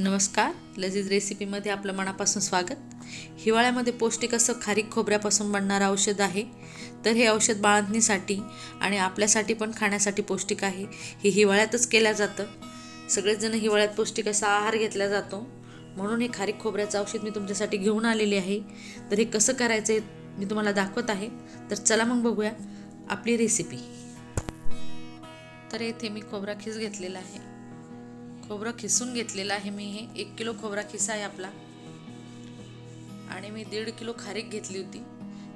नमस्कार लजीज रेसिपीमध्ये आपलं मनापासून स्वागत. हिवाळ्यामध्ये पौष्टिक असं खारीक खोबऱ्यापासून बनणारं औषध आहे. तर हे औषध बाळंतणीसाठी आणि आपल्यासाठी पण खाण्यासाठी पौष्टिक आहे. हे हिवाळ्यातच केलं जातं. सगळेच जण हिवाळ्यात पौष्टिक असा आहार घेतला जातो. म्हणून हे खारीक खोबऱ्याचं औषध मी तुमच्यासाठी घेऊन आलेले आहे. तर हे कसं करायचं आहे मी तुम्हाला दाखवत आहे. तर चला मग बघूया आपली रेसिपी. तर येथे मी खोबरा खीस घेतलेला आहे. खोबरं खिसून घेतलेलं आहे मी हे. एक किलो खोबरा खिसा आहे आपला. आणि मी दीड किलो खारीक घेतली होती.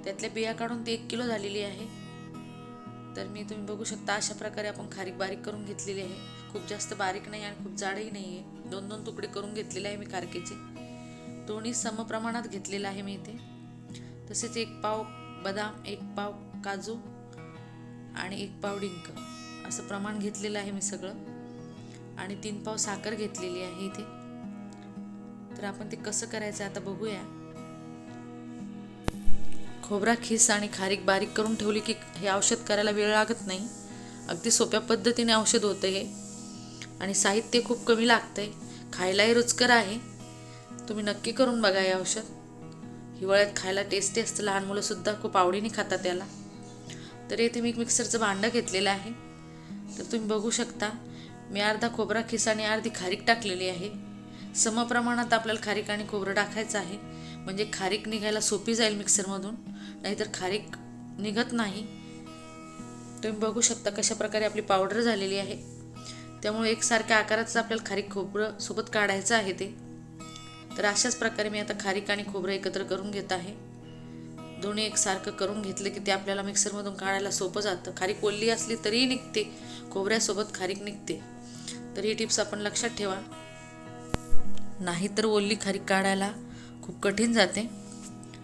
त्यातल्या बिया काढून ती एक किलो झालेली आहे. तर मी तुम्ही बघू शकता अशा प्रकारे आपण खारीक बारीक करून घेतलेली आहे. खूप जास्त बारीक नाही आणि खूप जाडही नाही आहे. दोन दोन तुकडे करून घेतलेले आहे मी खारकेचे. दोन्ही समप्रमाणात घेतलेलं आहे मी इथे. तसेच एक पाव बदाम एक पाव काजू आणि एक पाव डिंक. असं प्रमाण घेतलेलं आहे मी सगळं. आणि तीन पाव साखर घेतलेली आहे इथे. तर आपण ते कसं करायचं आता बघूया. खोबरा खिस आणि खारीक बारीक करून ठेवली की हे औषध करायला वेळ लागत नाही. अगदी सोप्या पद्धतीने औषध होतं हे. आणि साहित्य खूप कमी लागतंय. खायलाही रुचकर आहे. तुम्ही नक्की करून बघा हे औषध. हिवाळ्यात खायला टेस्टी असतं. लहान मुलंसुद्धा खूप आवडीने खातात त्याला. तर येथे मी एक मिक्सरचं भांडं घेतलेलं आहे. तर तुम्ही बघू शकता. मी अर्धा खोबरा खिस आणि अर्धी खारीक टाकलेली आहे. समप्रमाणात आपल्याला खारीक आणि खोबरं टाकायचं आहे. म्हणजे खारीक निघायला सोपी जाईल मिक्सरमधून. नाहीतर खारीक निघत नाही. तुम्ही बघू शकता कशा प्रकारे आपली पावडर झालेली आहे. त्यामुळे एकसारख्या आकाराचं आपल्याला खारीक खोबरं सोबत काढायचं आहे ते. तर अशाच प्रकारे मी आता खारीक आणि खोबरं एकत्र करून घेत आहे. दोन्ही एकसारखं करून घेतलं की ते आपल्याला मिक्सरमधून काढायला सोपं जातं. खारीक ओल्ली असली तरीही निघते. खोबऱ्यासोबत खारीक निघते. तर ही टिप्स आपण लक्षात ठेवा. नाहीतर ओल्ली खारीक काढायला खूप कठीण जाते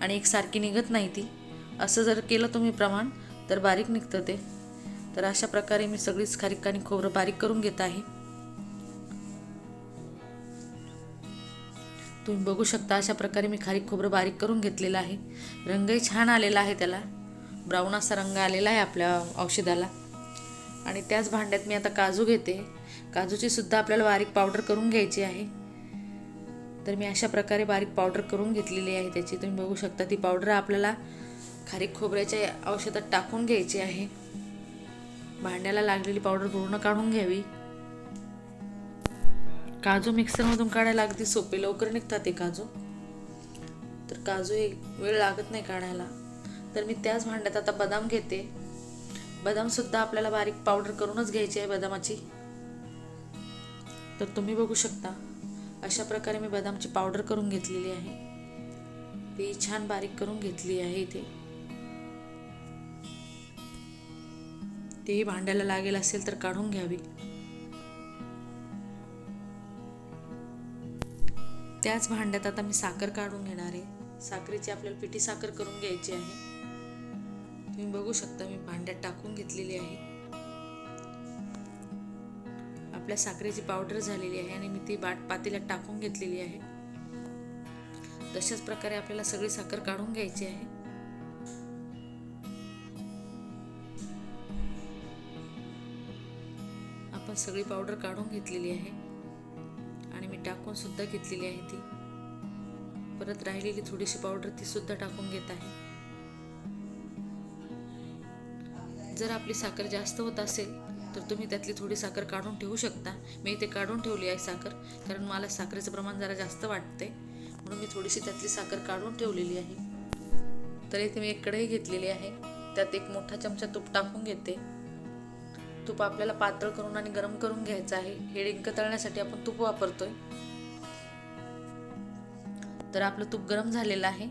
आणि एकसारखी निघत नाही ती. असं जर केलं तुम्ही प्रमाण तर बारीक निघतं ते. तर अशा प्रकारे मी सगळीच खारीक आणि खोबरं बारीक करून घेत आहे. तुम्ही बघू शकता अशा प्रकारे मी खारीक खोबरं बारीक करून घेतलेलं आहे. रंगही छान आलेला आहे त्याला. ब्राऊन असा रंग आलेला आहे आपल्या औषधाला. आणि त्याच भांड्यात मी आता काजू घेते. काजूची सुद्धा आपल्याला बारीक पावडर करून घ्यायची आहे. तर मी अशा प्रकारे बारीक पावडर करून घेतलेली आहे त्याची. तुम्ही बघू शकता ती पावडर आपल्याला खारीक खोबऱ्याच्या औषधात टाकून घ्यायची आहे. भांड्याला लागलेली पावडर पूर्ण काढून घ्यावी. काजू मिक्सरमधून काढायला अगदी सोपे. लवकर निघतात ते काजू. तर काजू एक वेळ लागत नाही काढायला. तर मी त्याच भांड्यात आता बदाम घेते. बदामसुद्धा आपल्याला बारीक पावडर करूनच घ्यायची आहे बदामाची. तर तुम्ही बघू शकता अशा प्रकारे मी बदामची पावडर करून घेतलेली आहे. ती छान बारीक करून घेतली आहे इथे. तेही भांड्याला लागेल असेल तर काढून घ्यावी. त्याच भांड्यात आता मी साखर काढून घेणार आहे. साखरेची आपल्याला पिठी साखर करून घ्यायची आहे. तुम्ही बघू शकता मी भांड्यात टाकून घेतलेली आहे. आपल्या साखरेची पावडर झालेली आहे आणि मी ती बाट पातेल्यात टाकून घेतलेली आहे. तशाच प्रकारे आपल्याला सगळी साखर काढून घ्यायची आहे. आपण सगळी पावडर काढून घेतलेली आहे आणि मी टाकून सुद्धा घेतलेली आहे ती. परत राहिलेली थोडीशी पावडर ती सुद्धा टाकून घेत आहे. जर आपली साखर जास्त होत असेल तर तुम्ही त्यातली थोडी साखर काढून ठेवू शकता. मी इथे काढून ठेवली आहे साखर कारण मला साखरेचं प्रमाण जरा जास्त वाटते. म्हणून मी थोडीशी त्यातली साखर काढून ठेवलेली आहे. तर इथे मी एक कढई घेतलेली आहे. त्यात एक मोठा चमचा तूप टाकून घेते. तूप आपल्याला पातळ करून आणि गरम करून घ्यायचं आहे. हे डिंक तळण्यासाठी आपण तूप वापरतोय. तर आपलं तूप गरम झालेलं आहे.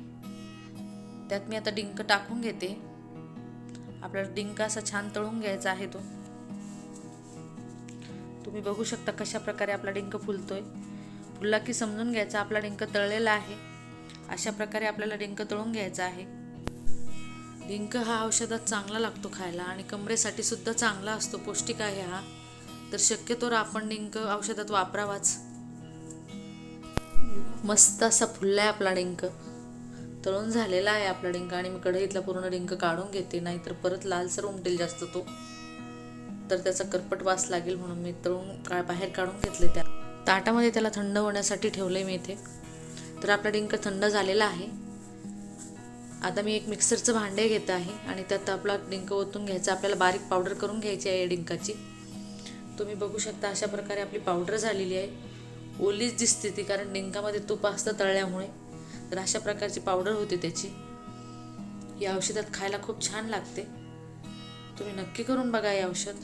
त्यात मी आता डिंक टाकून घेते. आपल्याला डिंक असा छान तळून घ्यायचा आहे तो. तुम्ही बघू शकता कशा प्रकारे आपला डिंक फुलतोय. फुलला की समजून घ्यायचा आपला डिंक तळलेला आहे. अशा प्रकारे आपल्याला डिंक तळून घ्यायचा आहे. डिंक हा औषधात चांगला लागतो खायला आणि कमरेसाठी सुद्धा चांगला असतो. पौष्टिक आहे हा. तर शक्यतोवर आपण डिंक औषधात वापरावाच. मस्त असा फुललाय आपला डिंक. तळून झालेला आहे आपला डिंक आणि मी कढईतला पूर्ण डिंक काढून घेते. नाहीतर परत लालसर उमटेल जास्त तो. तर त्याचा करपट वास लागेल म्हणून मी तळून का बाहेर काढून घेतले त्या. ताटामध्ये त्याला थंड होण्यासाठी ठेवलं आहे मी इथे. तर आपला डिंक थंड झालेला आहे. आता मी एक मिक्सरचं भांडे घेत आहे आणि त्यात आपला डिंक ओतून घ्यायचा. आपल्याला बारीक पावडर करून घ्यायची आहे या डिंकाची. तुम्ही बघू शकता अशा प्रकारे आपली पावडर झालेली आहे. ओलीच दिसते ती कारण डिंकामध्ये तूप असतं तळल्यामुळे. तर अशा प्रकारची पावडर होती त्याची. या औषधात खायला खूप छान लागते. तुम्ही नक्की करून बघा हे औषध.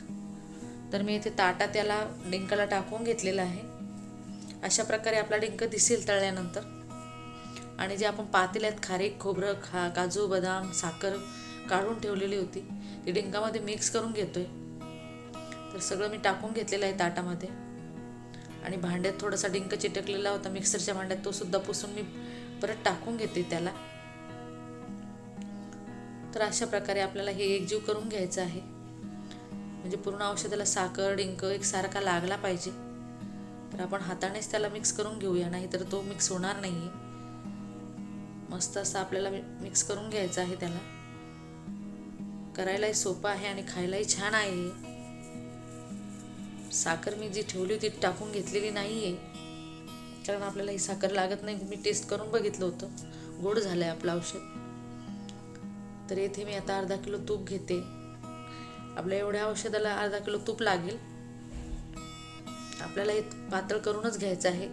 तर मी इथे ताटा त्याला डिंकाला टाकून घेतलेला आहे. अशा प्रकारे आपला डिंक दिसेल तळल्यानंतर. आणि जे आपण पातेल्यात खारीक खोबरं खा काजू बदाम साखर काढून ठेवलेली होती ती डिंकामध्ये मिक्स करून घेतोय. तर सगळं मी टाकून घेतलेलं आहे ताटामध्ये. आणि भांड्यात थोडासा डिंक चिटकलेला होता मिक्सरच्या भांड्यात तो सुद्धा पुसून मी परत टाकून घेते त्याला. तर अशा प्रकारे आपल्याला हे एकजीव करून घ्यायचं आहे. म्हणजे पूर्ण औषधाला साखर डिंक एकसारखा लागला पाहिजे. तर आपण हातानेच त्याला मिक्स करून घेऊया नाही तर तो मिक्स होणार नाही आहे मस्त असं आपल्याला मिक्स करून घ्यायचं आहे त्याला. करायलाही सोपं आहे आणि खायलाही छान आहे. साखर मी जी ठेवली होती टाकून घेतलेली नाही आहे कारण आपल्याला ही साखर लागत नाही. मी टेस्ट करून बघितलं होतं. गोड झालं आहे आपलं औषध. तर येथे मी आता अर्धा किलो तूप घेते. आपल्या एवढ्या औषधाला अर्धा किलो तूप लागेल. आपल्याला हे पातळ करूनच घ्यायचं आहे.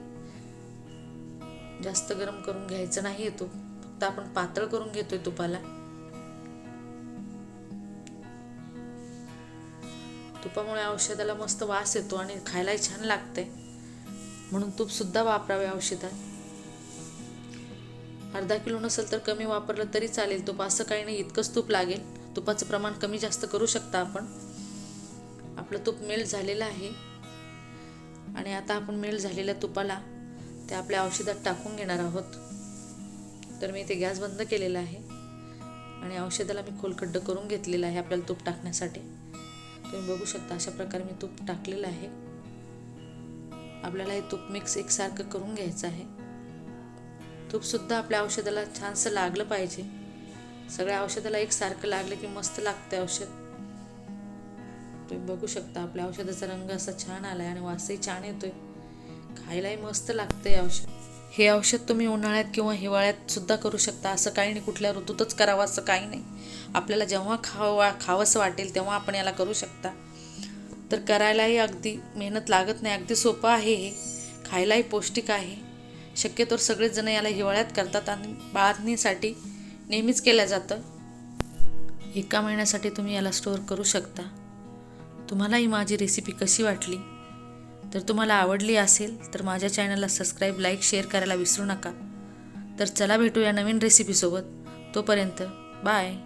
जास्त गरम करून घ्यायचं नाही येतो फक्त आपण पातळ करून घेतोय तुपाला. तुपामुळे औषधाला मस्त वास येतो आणि खायलाही छान लागते म्हणून तूपसुद्धा वापरावे औषधात. अर्धा किलो नसेल तर कमी वापरलं तरी चालेल. तूप असं काही नाही इतकंच तूप लागेल. तुपाचं प्रमाण कमी जास्त करू शकता आपण. आपलं तूप मेल्ट झालेलं आहे. आणि आता आपण मेल्ट झालेल्या तुपाला ते आपल्या औषधात टाकून घेणार आहोत. तर मी ते गॅस बंद केलेला आहे. आणि औषधाला मी खोलखड्ड करून घेतलेलं आहे आपल्याला तूप टाकण्यासाठी. तुम्ही बघू शकता अशा प्रकारे मी तूप टाकलेलं आहे. आपल्याला हे तूप मिक्स एकसारखं करून घ्यायचं आहे. तूपसुद्धा आपल्या औषधाला छानसं लागलं पाहिजे. सगळ्या औषधाला एकसारखं लागलं की मस्त लागतं औषध. तुम्ही बघू शकता आपल्या औषधाचा रंग असा छान आलाय आणि वासही छान येतोय. खायलाही मस्त लागतं औषध. हे औषध तुम्ही उन्हाळ्यात किंवा हिवाळ्यात सुद्धा करू शकता. असं काही नाही कुठल्या ऋतूतच करावं असं काही नाही. आपल्याला जेव्हा खावा खावंसं वाटेल तेव्हा आपण याला करू शकता. तर करायलाही अगदी मेहनत लागत नाही अगदी सोपं आहे हे. खायलाही पौष्टिक आहे. शक्यतोवर सगळेच जण याला हिवाळ्यात करतात आणि बाळणीसाठी नेहमीच केलं जातं. एका महिन्यासाठी तुम्ही याला स्टोअर करू शकता. तुम्हाला ही माझी रेसिपी कशी वाटली? तर तुम्हाला आवडली असेल तर माझ्या चॅनलला सबस्क्राईब लाईक शेअर करायला विसरू नका. तर चला भेटूया नवीन रेसिपीसोबत तोपर्यंत बाय